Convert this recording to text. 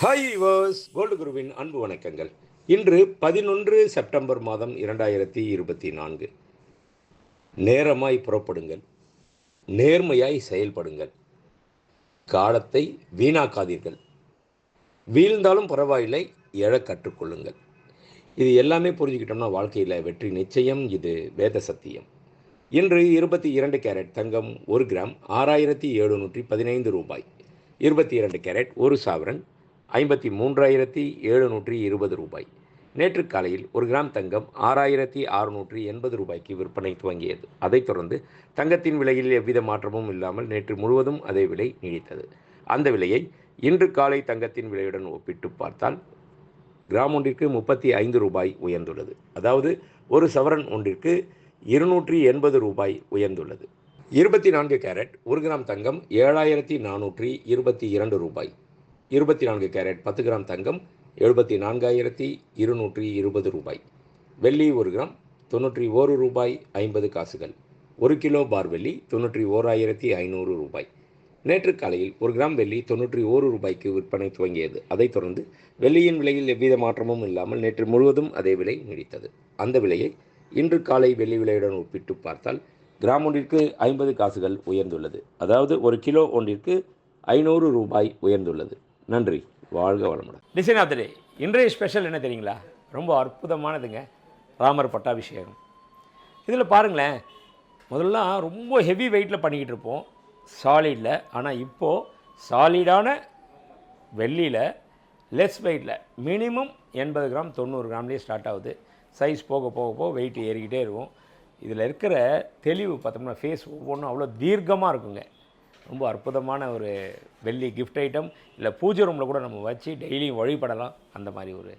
Hi viewers world குருவின் அன்பு வணக்கங்கள். இன்று பதினொன்று செப்டம்பர் மாதம் இரண்டாயிரத்தி இருபத்தி நான்கு. நேரமாய் புறப்படுங்கள். நேர்மையாய் செயல்படுங்கள். காலத்தை வீணாக்காதீர்கள். வீழ்ந்தாலும் பரவாயில்லை எழ கற்றுக்கொள்ளுங்கள். இது எல்லாமே புரிஞ்சுக்கிட்டோம்னா வாழ்க்கையில் வெற்றி நிச்சயம் இது வேத சத்தியம். இன்று இருபத்தி இரண்டு கேரட் தங்கம் ஒரு கிராம் ஆறாயிரத்தி எழுநூற்றி பதினைந்து ரூபாய். இருபத்தி இரண்டு கேரட் ஒரு சாவரன் ஐம்பத்தி மூன்றாயிரத்தி எழுநூற்றி இருபது ரூபாய். நேற்று காலையில் ஒரு கிராம் தங்கம் ஆறாயிரத்தி அறுநூற்றி எண்பது ரூபாய்க்கு விற்பனை துவங்கியது. அதைத் தொடர்ந்து தங்கத்தின் விலையில் எவ்வித மாற்றமும் இல்லாமல் நேற்று முழுவதும் அதே விலை நீடித்தது. அந்த விலையை இன்று காலை தங்கத்தின் விலையுடன் ஒப்பிட்டு பார்த்தால் கிராம் ஒன்றிற்கு முப்பத்தி ஐந்து ரூபாய் உயர்ந்துள்ளது. அதாவது ஒரு சவரன் ஒன்றிற்கு இருநூற்றி எண்பது ரூபாய் உயர்ந்துள்ளது. இருபத்தி நான்கு கேரட் ஒரு கிராம் தங்கம் ஏழாயிரத்தி நானூற்றி இருபத்தி இரண்டு ரூபாய். இருபத்தி நான்கு கேரட் பத்து கிராம் தங்கம் எழுபத்தி நான்காயிரத்தி இருநூற்றி இருபது ரூபாய். வெள்ளி ஒரு கிராம் தொண்ணூற்றி ஓரு ரூபாய் ஐம்பது காசுகள். ஒரு கிலோ பார் வெள்ளி தொண்ணூற்றி ஓராயிரத்தி ஐநூறு ரூபாய். நேற்று காலையில் ஒரு கிராம் வெள்ளி தொண்ணூற்றி ஓரு ரூபாய்க்கு விற்பனை துவங்கியது. அதைத் தொடர்ந்து வெள்ளியின் விலையில் எவ்வித மாற்றமும் இல்லாமல் நேற்று முழுவதும் அதே விலை நீடித்தது. அந்த விலையை இன்று காலை வெள்ளி விலையுடன் ஒப்பிட்டு பார்த்தால் கிராம் ஒன்றிற்கு ஐம்பது காசுகள் உயர்ந்துள்ளது. அதாவது ஒரு கிலோ ஒன்றிற்கு ஐநூறு ரூபாய் உயர்ந்துள்ளது. நன்றி. வாழ்க வளமுடன். டிசைன் ஆஃப் த டே இன்றைய ஸ்பெஷல் என்ன தெரியுங்களா? ரொம்ப அற்புதமானதுங்க. ராமர் பட்டாபிஷேகம். இதில் பாருங்களேன் முதல்லாம் ரொம்ப ஹெவி வெயிட்டில் பண்ணிக்கிட்டு இருப்போம். சாலிடில் ஆனால் இப்போது சாலிடான வெள்ளியில் லெஸ் வெயிட்டில் மினிமம் எண்பது கிராம் தொண்ணூறு கிராம்லேயே ஸ்டார்ட் ஆகுது. சைஸ் போக போக போக வெயிட் ஏறிக்கிட்டே இருக்கும். இதில் இருக்கிற தெளிவு பார்த்தோம்னா ஃபேஸ் ஒவ்வொன்றும் அவ்வளோ தீர்க்கமாக இருக்குங்க. ரொம்ப அற்புதமான ஒரு வெள்ளி கிஃப்ட் ஐட்டம் இல்லை பூஜை ரூமில் கூட நம்ம வச்சு டெய்லியும் வழிபடலாம். அந்த மாதிரி ஒரு